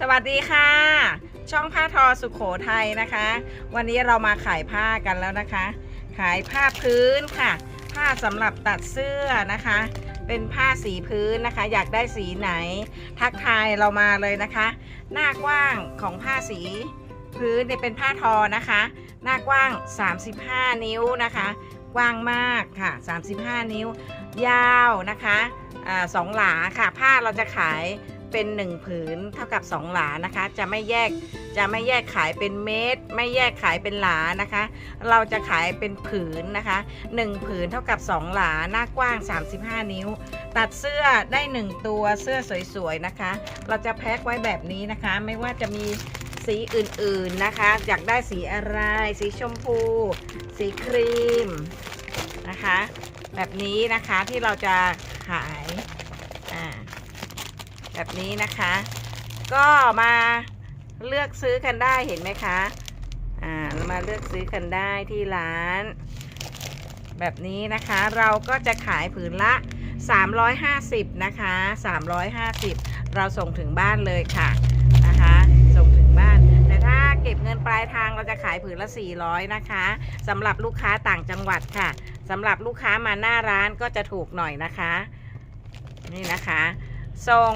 สวัสดีค่ะ ช่องผ้าทอสุขโขทัยนะคะ วันนี้เรามาขายผ้ากันแล้วนะคะ ขายผ้าพื้นค่ะ ผ้าสำหรับตัดเสื้อนะคะ เป็นผ้าสีพื้นนะคะ อยากได้สีไหน ทักทายเรามาเลยนะคะ หน้ากว้างของผ้าสีพื้นเนี่ยเป็นผ้าทอนะคะ หน้ากว้าง 35 นิ้วนะคะ กว้างมากค่ะ 35 นิ้ว ยาวนะคะอสองหลาค่ะ ผ้าเราจะขาย เป็น1ผืนเท่ากับ 2 หลานะคะ จะไม่แยกจะไม่แยกขายเป็นเมตรไม่แยกขายเป็นหลานะคะ เราจะขายเป็นผืนนะคะ 1 ผืนเท่ากับ 2 หลาหน้ากว้าง 35 นิ้ว ตัดเสื้อได้ 1 ตัวเสื้อสวยๆนะคะ เราจะแพ็คไว้แบบนี้นะคะ ไม่ว่าจะมีสีอื่นๆนะคะ อยากได้สีอะไร สีชมพู สีครีมนะคะ แบบนี้นะคะที่เราจะขาย แบบนี้นะคะ ก็มาเลือกซื้อกันได้เห็นไหมคะ อ่ามาเลือกซื้อกันได้ที่ร้าน แบบนี้นะคะเราก็จะขายผืนละ 350 นะคะ 350 เราส่งถึงบ้านเลยค่ะนะคะส่งถึงบ้าน แต่ถ้าเก็บเงินปลายทางเราจะขายผืนละ 400 นะคะสำหรับลูกค้าต่างจังหวัดค่ะสำหรับลูกค้ามาหน้าร้านก็จะถูกหน่อยนะคะ นี่นะคะ ส่ง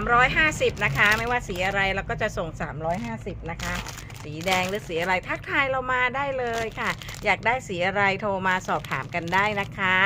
350 นะคะ ไม่ว่าสีอะไรเราก็จะส่ง 350 นะคะ สีแดงหรือสีอะไรทักทายเรามาได้เลยค่ะ อยากได้สีอะไรโทรมาสอบถามกันได้นะคะ